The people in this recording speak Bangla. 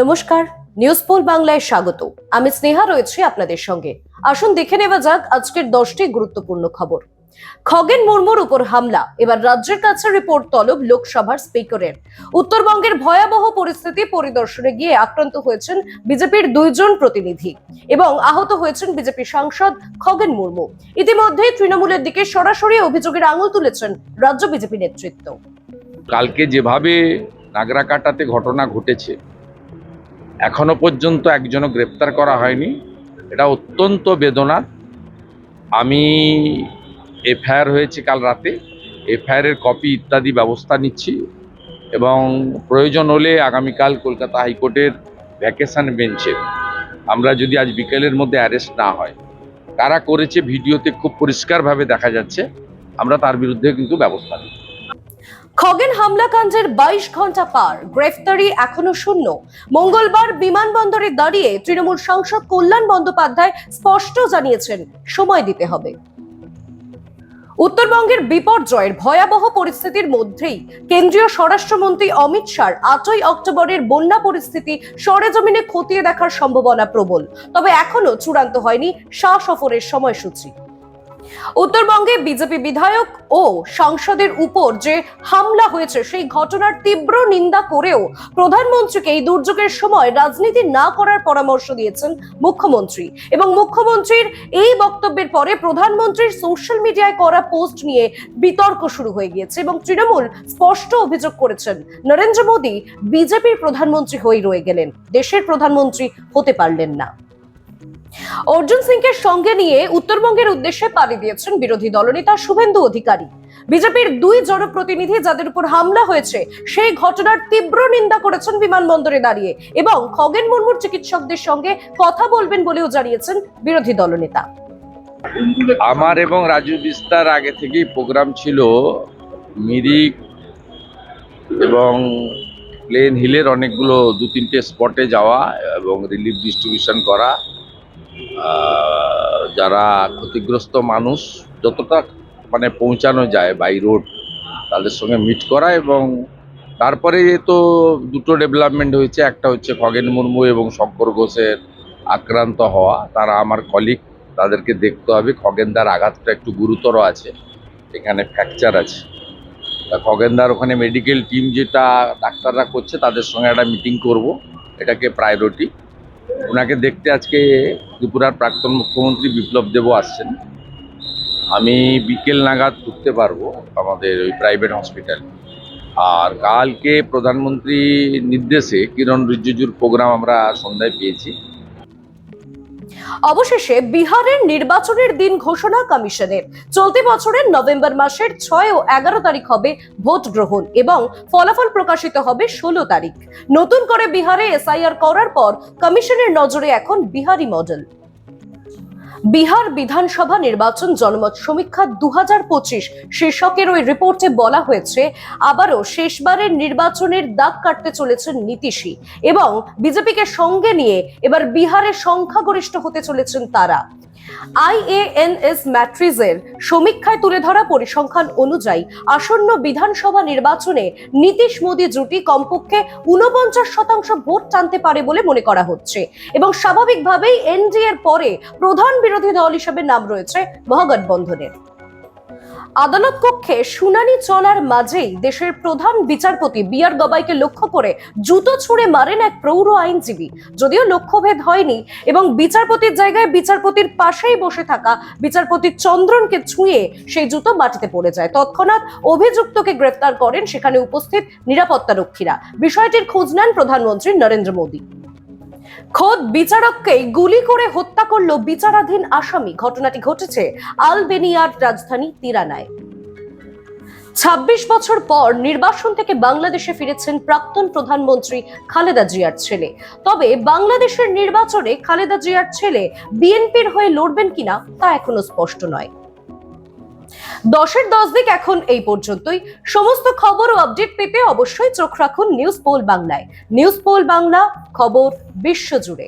নমস্কার নিউজ পোল বাংলায় স্বাগত। আমি স্নেহা রয়েছে আপনাদের সঙ্গে। আসুন দেখে নেওয়া যাক আজকের দশটি গুরুত্বপূর্ণ খবর। খগেন মুর্মুর উপর হামলা, এবার রাজ্যের কাছে রিপোর্ট তলব লোকসভার স্পিকারের। উত্তরবঙ্গের ভয়াবহ পরিস্থিতি পরিদর্শনে গিয়ে আক্রান্ত হয়েছেন বিজেপির দুইজন প্রতিনিধি এবং আহত হয়েছেন বিজেপি সাংসদ খগেন মুর্মু। ইতিমধ্যে তৃণমূলের দিকে সরাসরি অভিযোগের আঙুল তুলেছেন রাজ্য বিজেপি নেতৃত্ব। কালকে যেভাবে নাগরাকাটাতে ঘটনা ঘটেছে এখনও পর্যন্ত একজনও গ্রেপ্তার করা হয়নি। এটা অত্যন্ত বেদনার। আমি এফআইআর হয়েছে কাল রাতে। এফআইআরের কপি ইত্যাদি ব্যবস্থা নিচ্ছি এবং প্রয়োজন হলে আগামীকাল কলকাতা হাইকোর্টের ভ্যাকেশন বেঞ্চে আমরা যদি আজ বিকেলের মধ্যে অ্যারেস্ট না হয়। কারা করেছে ভিডিওতে খুব পরিষ্কারভাবে দেখা যাচ্ছে। আমরা তার বিরুদ্ধে কিন্তু ব্যবস্থা নিই খগেন হামলাকাণ্ডের বাইশ ঘণ্টা পার, গ্রেফতারি এখনও শূন্য। মঙ্গলবার বিমানবন্দরে দাঁড়িয়ে তৃণমূল সাংসদ কল্যাণ বন্দ্যোপাধ্যায় স্পষ্ট জানিয়েছেন, সময় দিতে হবে। উত্তরবঙ্গের বিপর্যয়ের ভয়াবহ পরিস্থিতির মধ্যেই কেন্দ্রীয় স্বরাষ্ট্রমন্ত্রী অমিত শাহ আটই অক্টোবরের বন্যা পরিস্থিতি সরেজমিনে খতিয়ে দেখার সম্ভাবনা প্রবল। তবে এখনও চূড়ান্ত হয়নি শাহ সফরের সময়সূচি। উত্তরবঙ্গে বিজেপি বিধায়ক ও সংসদের উপর যে হামলা হয়েছে, সেই ঘটনার তীব্র নিন্দা করেও প্রধানমন্ত্রীকে এই দুর্যোগের সময় রাজনীতি না করার পরামর্শ দিয়েছেন মুখ্যমন্ত্রী। এবং মুখ্যমন্ত্রীর এই বক্তব্যের পরে প্রধানমন্ত্রীর সোশ্যাল মিডিয়ায় করা পোস্ট নিয়ে বিতর্ক শুরু হয়ে গিয়েছে এবং তৃণমূল স্পষ্ট অভিযোগ করেছেন, নরেন্দ্র মোদী বিজেপির প্রধানমন্ত্রী হয়ে রয়ে গেলেন। দেশের প্রধানমন্ত্রী হতে পারলেন না। অর্জুন সিংকে সঙ্গে নিয়ে উত্তরবঙ্গের উদ্দেশ্যে পাড়ি দিয়েছেন বিরোধী দলনেতা শুভেন্দু অধিকারী। বিজেপির দুই জনপ্রতিনিধি যাদের উপর হামলা হয়েছে, সেই ঘটনার তীব্র নিন্দা করেছেন বিমানবন্দরে দাঁড়িয়ে এবং খগেন মুর্মুর চিকিৎসকদের সঙ্গে কথা বলবেন বলেও জানিয়েছেন বিরোধী দলনেতা। আমার এবং রাজু বিস্তার আগে থেকেই প্রোগ্রাম ছিল মিরিক এবং প্লেন হিলের অনেকগুলো দু তিনটে স্পটে যাওয়া এবং রিলিফ ডিস্ট্রিবিউশন করা। যারা ক্ষতিগ্রস্ত মানুষ, যতটা মানে পৌঁছানো যায় বাই রোড তাদের সঙ্গে মিট করা এবং তারপরে তো দুটো ডেভেলপমেন্ট হয়েছে। একটা হচ্ছে খগেন মুর্মু এবং শঙ্কর ঘোষের আক্রান্ত হওয়া। তারা আমার কলিগ তাদেরকে দেখতে হবে। খগেনদার আঘাতটা একটু গুরুতর আছে। এখানে ফ্র্যাকচার আছে। তা খগেনদার ওখানে মেডিকেল টিম যেটা ডাক্তাররা করছে, তাদের সঙ্গে একটা মিটিং করব। এটাকে প্রায়োরিটি ওনাকে দেখতে আজকে ত্রিপুরার প্রাক্তন মুখ্যমন্ত্রী বিপ্লব দেব আসছেন। আমি বিকেল নাগাদ ঢুকতে পারব আমাদের ওই প্রাইভেট হসপিটাল। আর কালকে প্রধানমন্ত্রী নির্দেশে কিরণ রিজিজুর প্রোগ্রাম আমরা সন্ধ্যায় পেয়েছি। অবশেষে বিহারের নির্বাচনের দিন ঘোষণা কমিশনের। চলতি বছরের নভেম্বর মাসের ছয় ও এগারো তারিখ হবে ভোট গ্রহণ এবং ফলাফল প্রকাশিত হবে ষোলো তারিখ। নতুন করে বিহারে এসআইআর করার পর কমিশনের নজরে এখন বিহারি মডেল। বিহার বিধানসভা নির্বাচন জনমত সমীক্ষা দু হাজার পঁচিশ শীর্ষকের ওই রিপোর্টে বলা হয়েছে, আবারও শেষবারের নির্বাচনের দাগ কাটতে চলেছেন নীতিশি এবং বিজেপিকে সঙ্গে নিয়ে এবার বিহারে সংখ্যাগরিষ্ঠ হতে চলেছেন তারা। আইএএনএস ম্যাট্রিজের সমীক্ষায় তুলে ধরা পরিসংখ্যান অনুযায়ী আসন্ন বিধানসভা নির্বাচনে নীতিশ মোদী জুটি কমপক্ষে উনপঞ্চাশ শতাংশ ভোট টানতে পারে বলে মনে করা হচ্ছে। এবং স্বাভাবিকভাবেই এনডিএ এর পরে প্রধান বিরোধী দল হিসেবে নাম রয়েছে মহাগঠবন্ধনের। আদালত কক্ষে শুনানি চলার মাঝেই দেশের প্রধান বিচারপতি বিআর গবাইকে লক্ষ্য করে জুতো ছুঁড়ে মারেন এক প্রৌঢ় আইনজীবী। যদিও লক্ষ্যভেদ হয়নি এবং বিচারপতির জায়গায় বিচারপতির পাশেই বসে থাকা বিচারপতি চন্দ্রনকে ছুঁয়ে সেই জুতো মাটিতে পড়ে যায়। তৎক্ষণাৎ অভিযুক্তকে গ্রেফতার করেন সেখানে উপস্থিত নিরাপত্তা রক্ষীরা বিষয়টির খোঁজ নেন প্রধানমন্ত্রী নরেন্দ্র মোদী। খোদ বিচারককেই গুলি করে হত্যা করল বিচারাধীন আসামি। ঘটনাটি ঘটেছে আলবেনিয়ার রাজধানী তিরানায়। ছাব্বিশ বছর পর নির্বাসন থেকে বাংলাদেশে ফিরেছেন প্রাক্তন প্রধানমন্ত্রী খালেদা জিয়ার ছেলে। তবে বাংলাদেশের নির্বাচনে খালেদা জিয়ার ছেলে বিএনপির হয়ে লড়বেন কিনা তা এখনও স্পষ্ট নয়। দশের দশ দিক এখন এই পর্যন্তই। সমস্ত খবর ও আপডেট পেতে অবশ্যই চোখ রাখুন নিউজ পোল বাংলায় নিউজ পোল বাংলা খবর বিশ্বজুড়ে